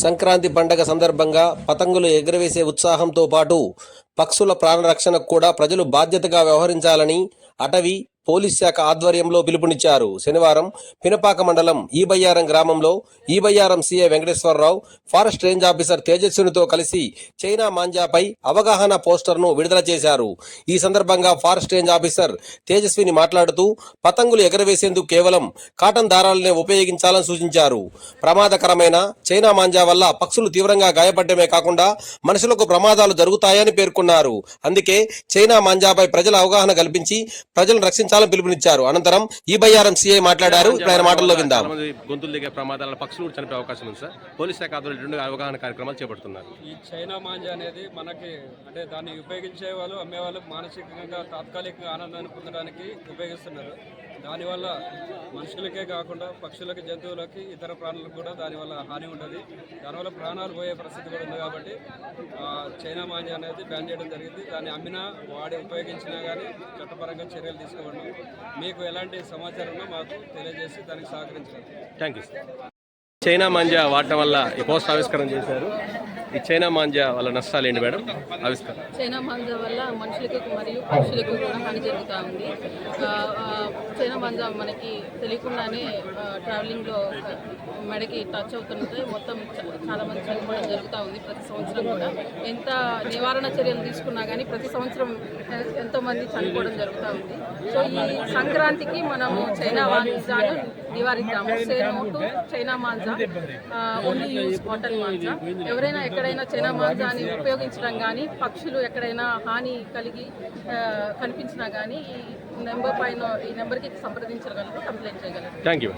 సంక్రాంతి పండగ సందర్భంగా పతంగులు ఎగురవేసే ఉత్సాహంతో పాటు పక్షుల ప్రాణరక్షణకు కూడా ప్రజలు బాధ్యతగా వ్యవహరించాలని అటవీ పోలీస్ శాఖ ఆధ్వర్యంలో పిలుపునిచ్చారు. శనివారం పినపాక మండలం ఈబయ్యారం గ్రామంలో Eebayyaram CA Venkateswara Rao forest range officer తేజస్వినితో కలిసి చైనా మాంజాపై అవగాహన పోస్టర్ను విడుదల చేశారు. ఈ సందర్భంగా ఫారెస్ట్ రేంజ్ ఆఫీసర్ తేజస్విని మాట్లాడుతూ పతంగులు ఎగరవేసేందుకు కేవలం కాటన్ దారాలనే ఉపయోగించాలని సూచించారు. ప్రమాదకరమైన చైనా మాంజా వల్ల పక్షులు తీవ్రంగా గాయపడమే కాకుండా మనుషులకు ప్రమాదాలు జరుగుతాయని పేర్కొన్నారు. అందుకే చైనా మాంజాపై ప్రజల అవగాహన కల్పించి ప్రజలను రక్షించాలని పిలుపునిచ్చారు. అనంతరం ఈ బయ్యారం సీఐ మాట్లాడారు. ఆయన మాటల్లో విందాం. గొంతులు దిగే ప్రమాదాల పక్షులు కూడా చనిపోయే అవకాశం ఉంది సార్. పోలీస్ శాఖ ఆధ్వర్యంలో రెండు అవగాహన కార్యక్రమాలు చేపడుతున్నారు. ఈ చైనా మాంజా అనేది మనకి అంటే దాన్ని ఉపయోగించే వాళ్ళు అమ్మే వాళ్ళు మానసికంగా తాత్కాలికంగా ఆనందాన్ని పొందడానికి ఉపయోగిస్తున్నారు. దానివల్ల మనుషులకే కాకుండా పక్షులకి జంతువులకి ఇతర ప్రాణులకు కూడా దానివల్ల హాని ఉండదు. దానివల్ల ప్రాణాలు పోయే పరిస్థితి కూడా ఉంది కాబట్టి ఆ, చైనా మాంజా అనేది బ్యాన్ చేయడం జరిగింది. దాన్ని అమ్మినా వాడి ఉపయోగించినా కానీ చట్టపరంగా చర్యలు తీసుకోవడం మీకు ఎలాంటి సమాచారం మాకు తెలియజేసి దానికి సహకరించగలరు థ్యాంక్ యూ సార్ చైనా మంజా వాడటం వల్ల ఈ పోస్ట్ ఆవిష్కరణ చేశారు. ఈ చైనా మాంజా వల్ల నష్టాలు ఏంటి మేడం? ఆవిష్కరణ. చైనా మాంజా వల్ల మనుషులకు మరియు పక్షులకు కూడా హాని జరుగుతూ ఉంది. చైనా మాంజా మనకి తెలియకుండానే ట్రావెలింగ్లో మెడకి టచ్ అవుతుంటే మొత్తం చాలా మంది చనిపోవడం జరుగుతూ ఉంది ప్రతి సంవత్సరం కూడా. ఎంత నివారణ చర్యలు తీసుకున్నా కానీ ప్రతి సంవత్సరం ఎంతోమంది ఎంతో మంది చనిపోవడం జరుగుతూ ఉంది. సో ఈ సంక్రాంతికి మనము చైనా మాంజాను నివారిద్దాము. సేనోటు చైనా మాంజా ఓన్లీ యూజ్ కాటన్ మాంజా. ఎవరైనా ఎక్కడైనా చైనా మాంసాన్ని ఉపయోగించడం కానీ పక్షులు ఎక్కడైనా హాని కలిగి ఆ, కనిపించినా కానీ ఈ నెంబర్ పైన ఈ నెంబర్కి సంప్రదించగలరు కంప్లైంట్ చేయగలరు. Thank you